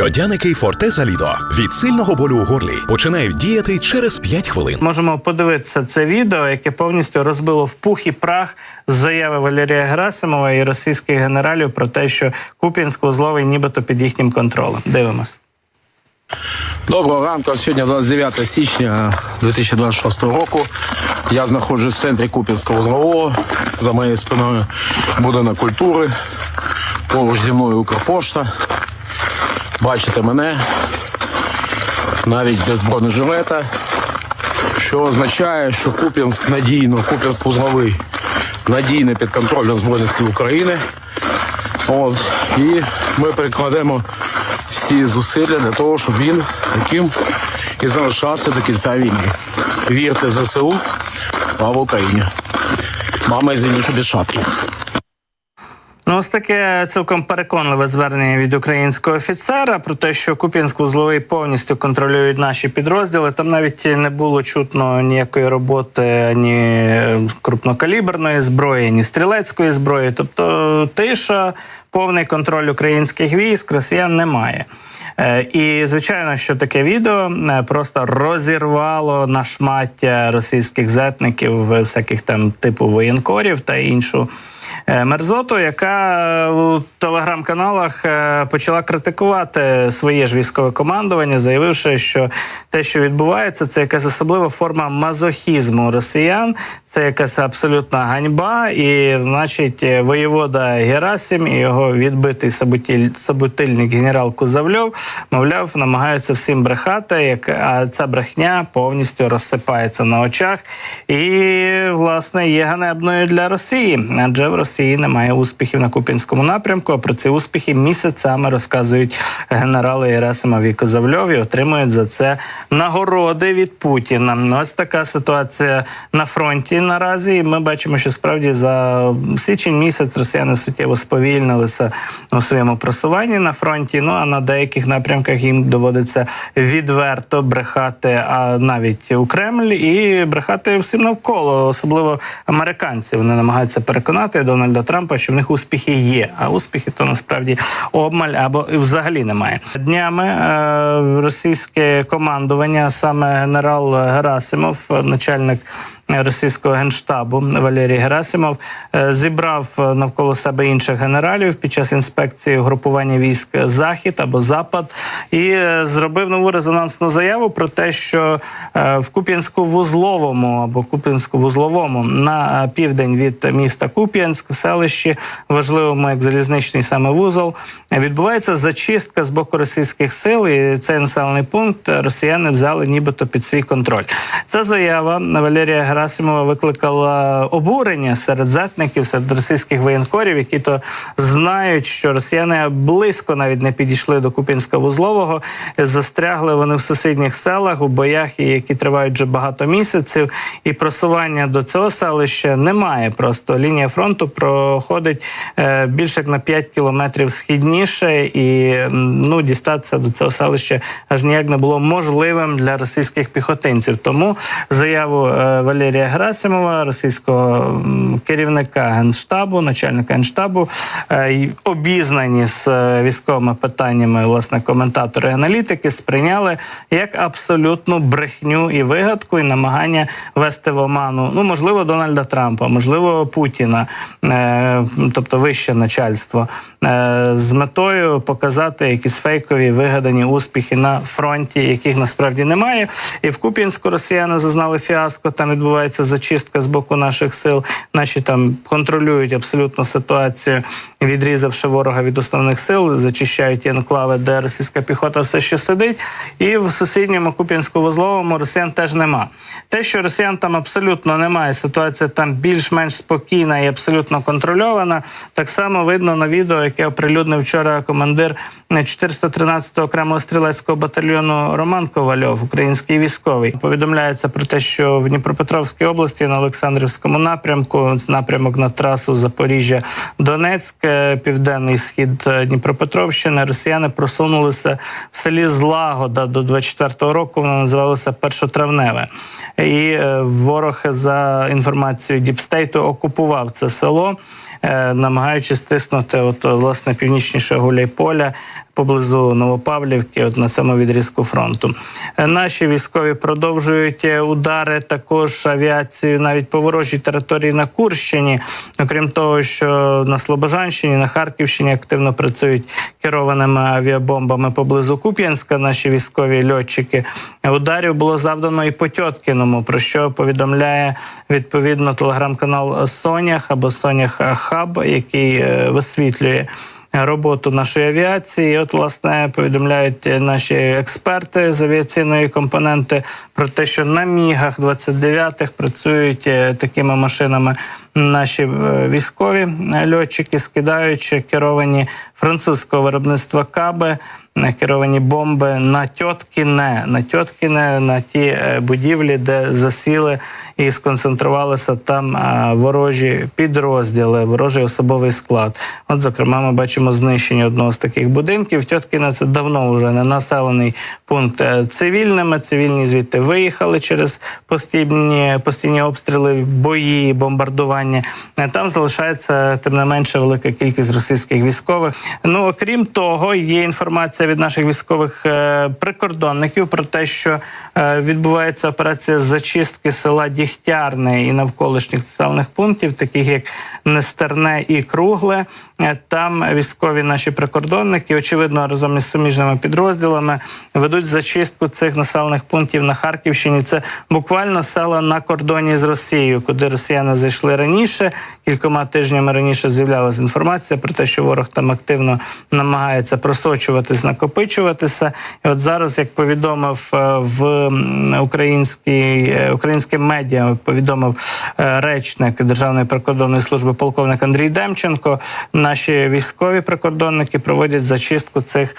Льодяники Фортеза Лідо від сильного болю у горлі починають діяти через 5 хвилин. Можемо подивитися це відео, яке повністю розбило в пух і прах заяви Валерія Герасимова і російських генералів про те, що Куп'янськ-Узловий нібито під їхнім контролем. Дивимось. Доброго ранку. Сьогодні 29 січня 2026 року. Я знаходжусь в центрі Куп'янського узлового. За моєю спиною будинок культури. Поруч зі мною Укрпошта. Бачите мене навіть без бронежилета, що означає, що Куп'янськ надійно, Куп'янськ узловий надійно під контролем Збройних сил України. От. І ми прикладемо всі зусилля для того, щоб він таким і залишався до кінця війни. Вірте в ЗСУ, слава Україні! Мама і зеніше без шапки. Ну, ось таке цілком переконливе звернення від українського офіцера про те, що Куп'янськ-Узловий повністю контролюють наші підрозділи. Там навіть не було чутно ніякої роботи ні крупнокаліберної зброї, ні стрілецької зброї. Тобто тиша, повний контроль українських військ, росіян немає. Е, І звичайно, що таке відео е, просто розірвало на шмаття російських зетників, всяких там типу воєнкорів та іншу е, мерзоту, яка у телеграм-каналах е, почала критикувати своє ж військове командування, заявивши, що те, що відбувається, це якась особлива форма мазохізму росіян, це якась абсолютна ганьба, і, значить, е, воєвода Герасим і його відбитий саботильник генерал Кузавльов, мовляв, намагаються всім брехати, як а ця брехня повністю розсипається на очах, і власне є ганебною для Росії, адже в Росії немає успіхів на Купінському напрямку. А про ці успіхи місяцями розказують генерали Герасимов і отримують за це нагороди від Путіна. Ось така ситуація на фронті наразі. І Ми бачимо, що справді за січень місяць росіяни суттєво сповільнилися у своєму просуванні на фронті. Ну а на деяких напрямках їм доводиться відверто брехати, а навіть у Кремль і брехати всім навколо, особливо американці. Вони намагаються переконати Дональда Трампа, що в них успіхи є. А успіхи то насправді обмаль або взагалі немає. Днями е, російське командування, саме генерал Герасимов, начальник російського генштабу Валерій Герасимов е, зібрав навколо себе інших генералів під час інспекції групування військ Захід або Запад і е, зробив нову резонансну заяву про те, що е, в Куп'янську-Вузловому або Куп'янську-Вузловому на південь від міста Куп'янськ в селищі важливому як залізничний саме вузол відбувається зачистка з боку російських сил. І цей населений пункт росіяни взяли нібито під свій контроль. Ця заява Валерія Герасимова викликала обурення серед зетників, серед російських воєнкорів, які то знають, що росіяни близько навіть не підійшли до Купінська вузлового, застрягли вони в сусідніх селах у боях, які тривають вже багато місяців, і просування до цього селища немає. Просто лінія фронту проходить е, більше як на 5 кілометрів східніше, і ну дістатися до цього селища аж ніяк не було можливим для російських піхотинців. Тому заяву е, Валерія Герасимова, російського керівника генштабу, начальника генштабу, е, обізнані з е, військовими питаннями, власне, коментатори і аналітики сприйняли як абсолютну брехню і вигадку, і намагання вести в оману, ну можливо, Дональда Трампа, можливо, Путіна, е, тобто вище начальство, з метою показати якісь фейкові вигадані успіхи на фронті, яких насправді немає. І в Куп'янську росіяни зазнали фіаско. Там відбувається зачистка з боку наших сил. Наші там контролюють абсолютно ситуацію, відрізавши ворога від основних сил, зачищають ті енклави, де російська піхота все ще сидить. І в сусідньому Куп'янську-Вузловому росіян теж нема. Те, що росіян там абсолютно немає, ситуація там більш-менш спокійна і абсолютно контрольована. Так само видно на відео, яке оприлюднив вчора командир 413-го окремого стрілецького батальйону Роман Ковальов, український військовий. Повідомляється про те, що в Дніпропетровській області на Олександрівському напрямку напрямок на трасу Запоріжжя Донецьк, е, південний схід е, Дніпропетровщини. Росіяни просунулися в селі Злагода до 24-го року. Воно називалося Першотравневе. І е, ворог за інформацією Діпстейту окупував це село. Е, Намагаючись стиснути, от власне північніше Гуляйполя поблизу Новопавлівки, от на самому відрізку фронту. Е, Наші військові продовжують е, удари також авіацією навіть по ворожій території на Курщині. Окрім того, що на Слобожанщині, на Харківщині активно працюють керованими авіабомбами поблизу Куп'янська. Наші військові льотчики ударів було завдано і по Тьоткіному, про що повідомляє відповідно телеграм-канал Сонях або Сонях Хаб, який е, висвітлює роботу нашої авіації. От, власне, повідомляють наші експерти з авіаційної компоненти про те, що на мігах 29-х працюють е, такими машинами наші е, військові льотчики, скидаючи керовані французького виробництва каби. Керовані бомби на Тьоткіне, на Тьоткіне, на ті е, будівлі, де засіли і сконцентрувалися там е, ворожі підрозділи, ворожий особовий склад. От, зокрема, ми бачимо знищення одного з таких будинків. Тьоткіне це давно вже не населений пункт е, цивільними. Цивільні звідти виїхали через постійні, постійні обстріли, бої, бомбардування. Там залишається тим не менше велика кількість російських військових. Ну окрім того, є інформація від наших військових е, прикордонників про те, що е, відбувається операція зачистки села Дігтярне і навколишніх населених пунктів, таких як Нестерне і Кругле. Е, Там військові наші прикордонники, очевидно, разом із суміжними підрозділами ведуть зачистку цих населених пунктів на Харківщині. Це буквально села на кордоні з Росією, куди росіяни зайшли раніше. Кількома тижнями раніше з'являлася інформація про те, що ворог там активно намагається просочуватись, накопичуватися. І от зараз, як повідомив е, в українській е, українським медіа, повідомив е, речник Державної прикордонної служби полковник Андрій Демченко. Наші військові прикордонники проводять зачистку цих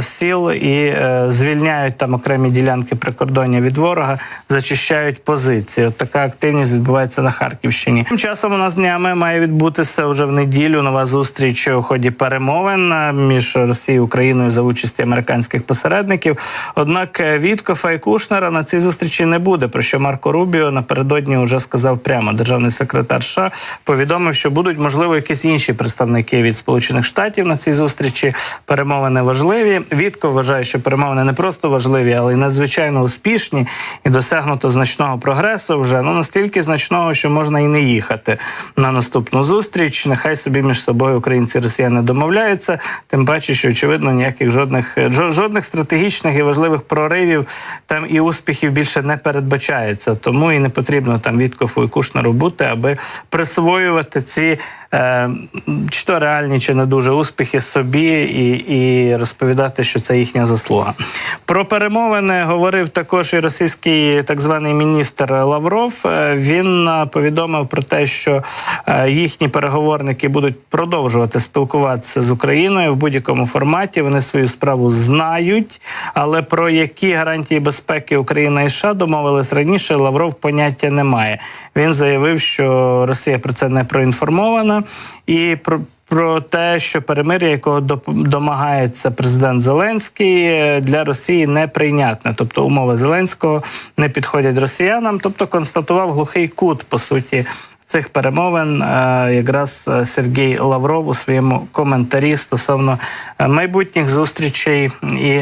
сіл і звільняють там окремі ділянки прикордоння від ворога, зачищають позиції. От така активність відбувається на Харківщині. Тим часом у нас днями має відбутися вже в неділю нова зустріч у ході перемовин між Росією і Україною за участі американських посередників. Однак е, Віткофа і Кушнера на цій зустрічі не буде. Про що Марко Рубіо напередодні вже сказав прямо. Державний секретар США повідомив, що будуть можливо якісь інші представники від Сполучених Штатів на цій зустрічі. Перемовини важливі. Вітко вважає, що перемовини не просто важливі, але й надзвичайно успішні і досягнуто значного прогресу. Вже ну настільки значного, що можна і не їхати на наступну зустріч. Нехай собі між собою українці і росіяни домовляються. Тим паче, що очевидно ніяких жодних жодних стратегічних і важливих проривів там і успіхів більше не передбачається. Тому і не потрібно там Віткофу і Кушнеру бути, аби присвоювати ці е, чи то реальні, чи не дуже успіхи собі, і, і розповідати, що це їхня заслуга. Про перемовини говорив також і російський так званий міністр Лавров. Е, Він е, повідомив про те, що е, їхні переговорники будуть продовжувати спілкуватися з Україною в будь-якому форматі. Вони свою справу знають, але про які гарантії безпеки Україна і США домовились раніше, Лавров поняття не має. Він заявив, що Росія про це не проінформована і про. Про те, що перемир'я, якого домагається президент Зеленський, е, для Росії неприйнятне. Тобто умови Зеленського не підходять росіянам. Тобто констатував глухий кут по суті цих перемовин е, якраз е, Сергій Лавров у своєму коментарі стосовно е, майбутніх зустрічей і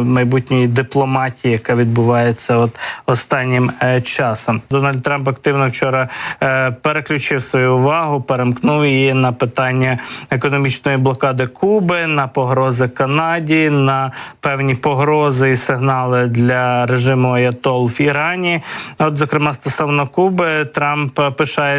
майбутньої дипломатії, яка відбувається от останнім часом. Дональд Трамп активно вчора переключив свою увагу, перемкнув її на питання економічної блокади Куби, на погрози Канаді, на певні погрози і сигнали для режиму Аятол в Ірані. От, зокрема, стосовно Куби, Трамп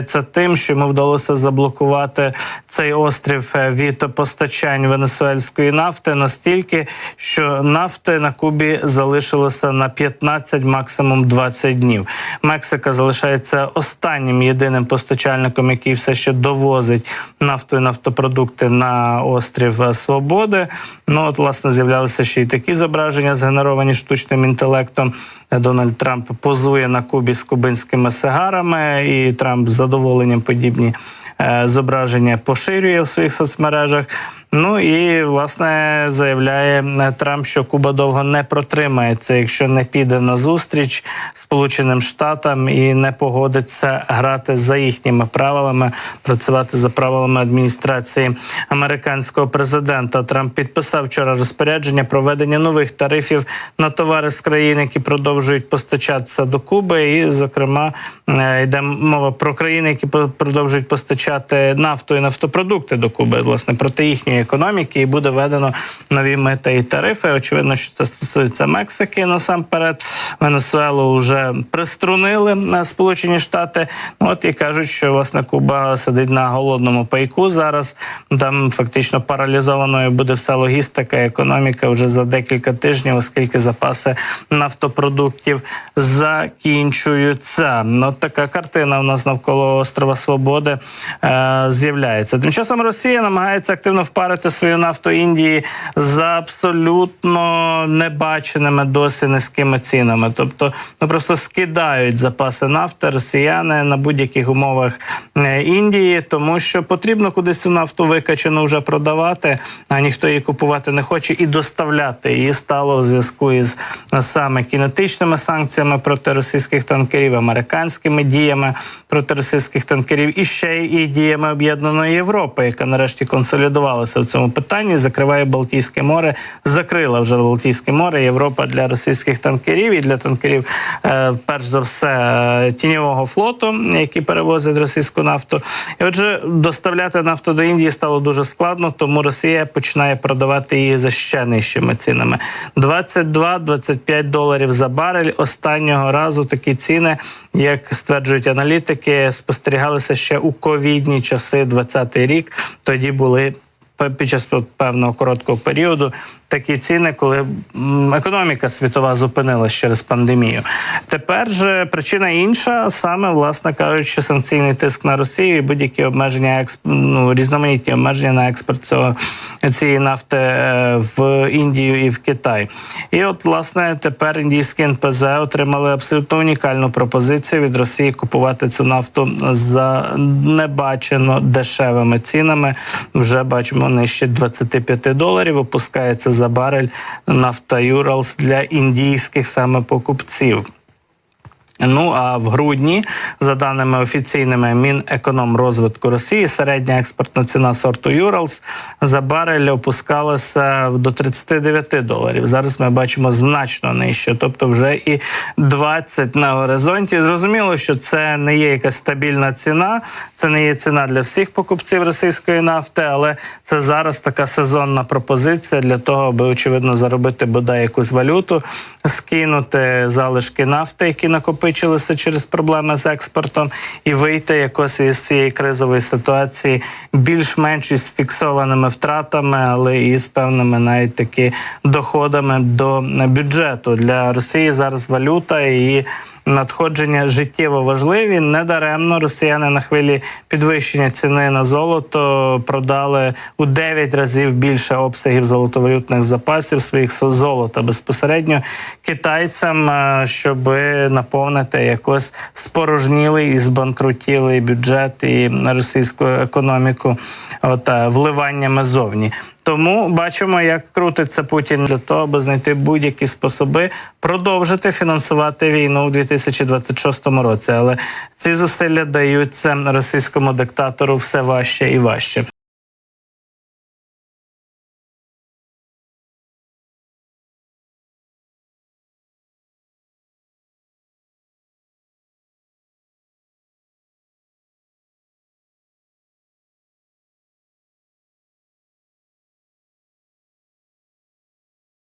пишається тим, що йому вдалося заблокувати цей острів е, від постачань венесуельської нафти настільки, що нафти на Кубі залишилося на 15, максимум 20 днів. Мексика залишається останнім єдиним постачальником, який все ще довозить нафту і нафтопродукти на острів е, Свободи. Ну от власне з'являлися ще й такі зображення, згенеровані штучним інтелектом. Дональд Трамп позує на Кубі з кубинськими сигарами, і Трамп з задоволенням подібні е, зображення поширює в своїх соцмережах. Ну і власне заявляє е, Трамп, що Куба довго не протримається, якщо не піде на зустріч Сполученим Штатам і не погодиться грати за їхніми правилами, працювати за правилами адміністрації американського президента. Трамп підписав вчора розпорядження про введення нових тарифів на товари з країн, які продовжують постачатися до Куби. І, зокрема, е, йде мова про країни, які продовжують постачати нафту і нафтопродукти до Куби, власне, проти їхньої економіки, і буде введено нові мита і тарифи. Очевидно, що це стосується Мексики насамперед. Венесуелу вже приструнили на Сполучені Штати. Ну, От і кажуть, що власне Куба сидить на голодному пайку зараз. Там фактично паралізованою буде вся логістика, економіка вже за декілька тижнів, оскільки запаси нафтопродуктів закінчуються. Ну, така картина у нас навколо острова Свободи е, з'являється. Тим часом Росія намагається активно впарити свою нафту Індії за абсолютно небаченими досі низькими цінами. Тобто, ну просто скидають запаси нафти росіяни на будь-яких умовах е, Індії, тому що потрібно кудись цю нафту викачану вже продавати, а ніхто її купувати не хоче і доставляти її стало у зв'язку із саме кінетичними санкціями проти російських танкерів, американськими діями проти російських танкерів і ще й діями об'єднаної Європи, яка нарешті консолідувалася в цьому питанні, закриває Балтійське море, закрила вже Балтійське море. Європа для російських танкерів і для танкерів, е, перш за все, е, тіньового флоту, які перевозять російську нафту. І отже, доставляти нафту до Індії стало дуже складно, тому Росія починає продавати її за ще нижчими цінами: 22-25 доларів за барель. Останнього разу такі ціни, як стверджують аналітики, спостерігалися ще у ковідні часи, 20-й рік. Тоді були під час певного короткого періоду такі ціни, коли економіка світова зупинилась через пандемію. Тепер же причина інша, саме власне кажучи, санкційний тиск на Росію і будь-які обмеження ну, різноманітні обмеження на експорт цього цієї нафти е, в Індію і в Китай. І от власне тепер індійські НПЗ отримали абсолютно унікальну пропозицію від Росії купувати цю нафту за небачено дешевими цінами. Вже бачимо нижче 25 доларів. Опускається за барель нафта Юралс для індійських саме покупців. Ну а в грудні, за даними офіційними Мінекономрозвитку Росії, середня експортна ціна сорту Юралс за барель опускалася до 39 доларів. Зараз ми бачимо значно нижче, тобто вже і 20 на горизонті. Зрозуміло, що це не є якась стабільна ціна, це не є ціна для всіх покупців російської нафти, але це зараз така сезонна пропозиція для того, аби очевидно заробити бодай якусь валюту, скинути залишки нафти, які накопичилися через проблеми з експортом, і вийти якось із цієї кризової ситуації більш-менш із фіксованими втратами, але і з певними навіть таки доходами до бюджету для Росії. Зараз валюта і надходження життєво важливі. Недаремно росіяни на хвилі підвищення ціни на золото продали у 9 разів більше обсягів золотовалютних запасів своїх золота безпосередньо китайцям, е, щоб наповнити якось спорожнілий і збанкрутілий бюджет і російську економіку от, е, вливаннями зовні. Тому бачимо, як крутиться Путін для того, аби знайти будь-які способи продовжити фінансувати війну у 2026 році. Але ці зусилля даються російському диктатору все важче і важче.